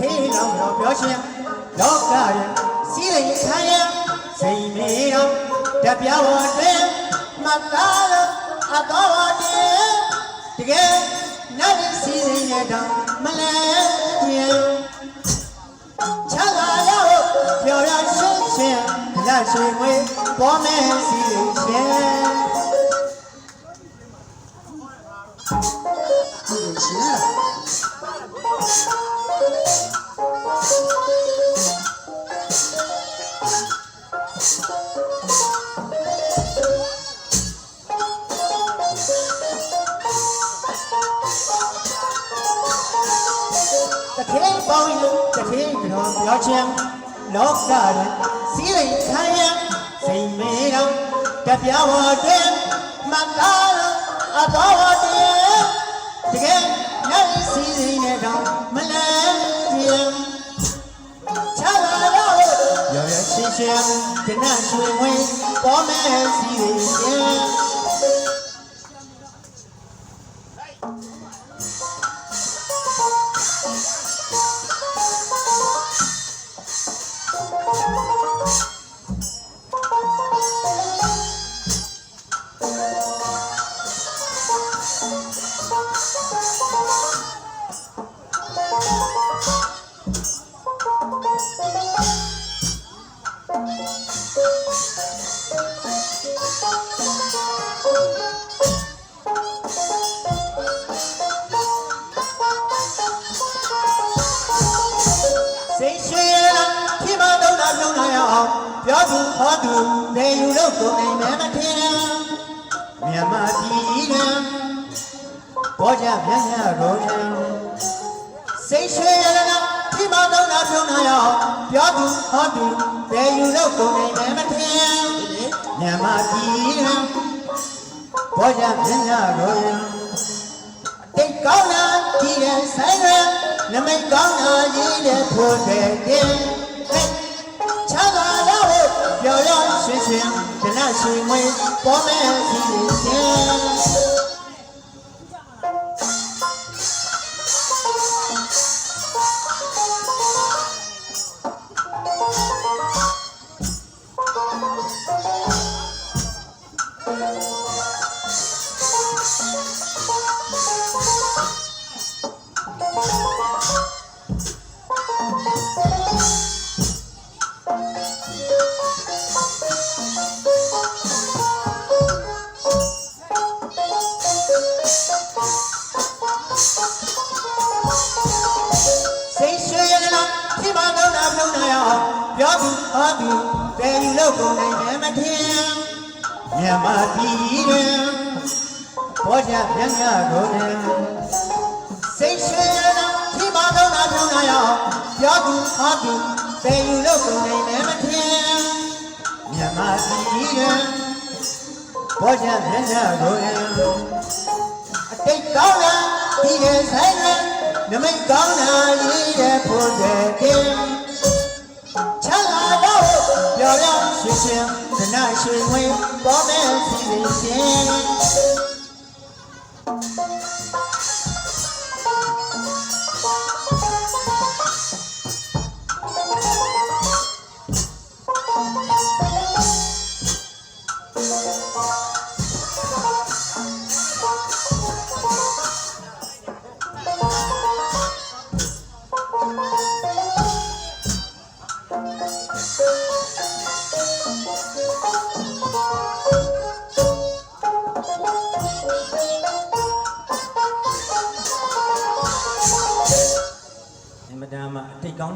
ထေးလောင်တော်ပြောရှင်လောကရဲ့စီးရင်ခံရစိတ်မေတော်တပြဝတွင်မတားလို့အတော်တည်းတကယ်နိုင်စီးရင်ရဲ့တောင်မလဲခြင်းချမ်းသာရဖို့ပျော်ရရှင်းရှင်းလက်ရှိငွေပေါ်မဲ့စီရှင်ရှင် တခေပေါင်းရင်တခေတော်ပြောချင်းလောကရန်စီရိခံရစိတ်မေတော်တပြားဝတွင်မတားလို့အတော်တည်းတကယ်နိုင်စီရင်တဲ့တော့မလဲခြင်းချမ်းသာရဖို့ပျော်ရရှင်းရှင်းကနရွှေဝင်ပေါ်မဲ့စီရှင်စိ တော့တာပြုံးလာရအောင်ပြောသူဟောသူနေယူလို့ကိုယ်နိုင်မယ်မထင်မြန်မာပြည်တွင်ဘောကြမြတ်ရတော်ရန်စိတ်ရွှေလာဖြစ်မတော့တာပြုံးလာရအောင်ပြောသူဟောသူနေယူလို့ကိုယ်နိုင်မယ်မထင်မြန်မာပြည်တွင်ဘောကြမြတ်ရတော်ရန်တိတ်ကောင်းတာကြည်တဲ့ဆိုင်ရနမိတ်ကောင်းတာရေးတဲ့ဖို့တဲ့ ဒနရွှင်ငွေပေါ်မဲ့စီ ရွှေရလားဖြစ်မတော့တာပြုံးနေအောင်ပြောသူဟောသူတယ်ယူလို့ကိုယ်နိုင်တယ်မထင်မြန်မာပြည်တွင်ဘောကြမြတ်ရတော်တယ်စိတ်ရွှေရလားဖြစ်မတော့တာပြုံးနေအောင်ပြောသူဟောသူတယ်ယူလို့ကိုယ်နိုင်တယ်မထင်မြန်မာပြည်တွင်ဘောကြမြတ်ရတော်တယ် မိတ်ကောင်းတာရေးတဲ့ဖို့တဲ့တင်ချမ်းသာတော့ပျော်ရရှင်ရှင်ဒနာရှင်ဝင်ပေါ်မဲ့စီစဉ်ရှင်